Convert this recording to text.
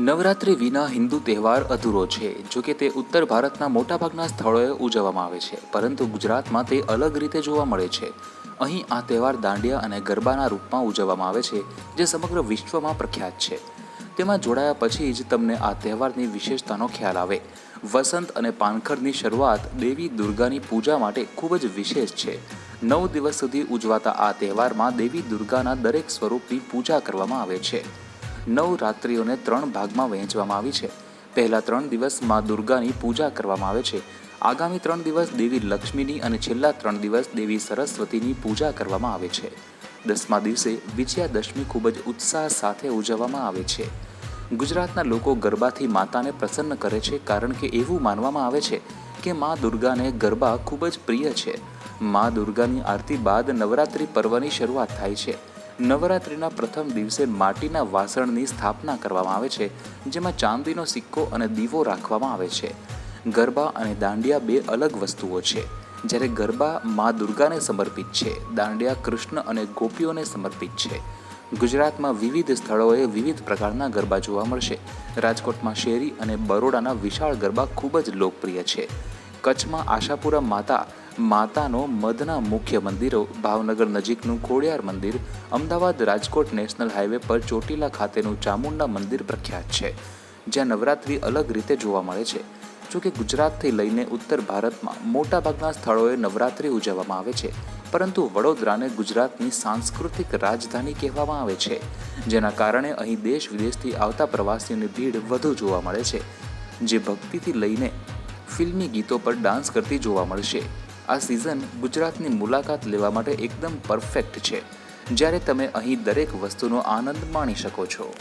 નવરાત્રિ વિના હિન્દુ તહેવાર અધૂરો છે, જો કે તે ઉત્તર ભારતના મોટાભાગના સ્થળોએ ઉજવવામાં આવે છે, પરંતુ ગુજરાતમાં તે અલગ રીતે જોવા મળે છે. અહીં આ તહેવાર દાંડિયા અને ગરબાના રૂપમાં ઉજવવામાં આવે છે, જે સમગ્ર વિશ્વમાં પ્રખ્યાત છે. તેમાં જોડાયા પછી જ તમને આ તહેવારની વિશેષતાનો ખ્યાલ આવે. વસંત અને પાનખરની શરૂઆત દેવી દુર્ગાની પૂજા માટે ખૂબ જ વિશેષ છે. નવ દિવસ સુધી ઉજવાતા આ તહેવારમાં દેવી દુર્ગાના દરેક સ્વરૂપની પૂજા કરવામાં આવે છે. નવ રાત્રિઓને ત્રણ ભાગમાં વહેંચવામાં આવી છે. પહેલા ત્રણ દિવસ મા દુર્ગાની પૂજા કરવામાં આવે છે. આગામી ત્રણ દિવસ દેવી લક્ષ્મીની અને છેલ્લા ત્રણ દિવસ દેવી સરસ્વતીની પૂજા કરવામાં આવે છે. દસમા દિવસે વિજયાદશમી ખૂબ જ ઉત્સાહ સાથે ઉજવવામાં આવે છે. ગુજરાતના લોકો ગરબાથી માતાને પ્રસન્ન કરે છે કારણ કે એવું માનવામાં આવે છે કે મા દુર્ગાને ગરબા ખૂબ જ પ્રિય છે. મા દુર્ગાની આરતી બાદ નવરાત્રિ પર્વની શરૂઆત થાય છે. નવરાત્રિના પ્રથમ દિવસે માટીના વાસણની સ્થાપના કરવામાં આવે છે, જેમાં ચાંદીનો સિક્કો અને દીવો રાખવામાં આવે છે. ગરબા અને દાંડિયા બે અલગ વસ્તુઓ છે. જ્યારે ગરબા મા દુર્ગાને સમર્પિત છે, દાંડિયા કૃષ્ણ અને ગોપીઓને સમર્પિત છે. ગુજરાતમાં વિવિધ સ્થળોએ વિવિધ પ્રકારના ગરબા જોવા મળશે. રાજકોટમાં શેરી અને બરોડાના વિશાળ ગરબા ખૂબ જ લોકપ્રિય છે. કચ્છમાં આશાપુરા માતા માતાનો મધના મુખ્ય મંદિરો ભાવનગર નજીકનું ખોડિયાર મંદિર, અમદાવાદ રાજકોટ નેશનલ હાઈવે પર ચોટીલા ખાતેનું ચામુંડા મંદિર પ્રખ્યાત છે, જ્યાં નવરાત્રિ અલગ રીતે જોવા મળે છે. જોકે ગુજરાતથી લઈને ઉત્તર ભારતમાં મોટાભાગના સ્થળોએ નવરાત્રિ ઉજવવામાં આવે છે, પરંતુ વડોદરાને ગુજરાતની સાંસ્કૃતિક રાજધાની કહેવામાં આવે છે, જેના કારણે અહીં દેશ વિદેશથી આવતા પ્રવાસીઓની ભીડ વધુ જોવા મળે છે, જે ભક્તિથી લઈને ફિલ્મી ગીતો પર ડાન્સ કરતી જોવા મળશે. આ સિઝન ગુજરાતની મુલાકાત લેવા માટે એકદમ પરફેક્ટ છે. જ્યારે તમે અહીં દરેક વસ્તુનો આનંદ માણી શકો છો.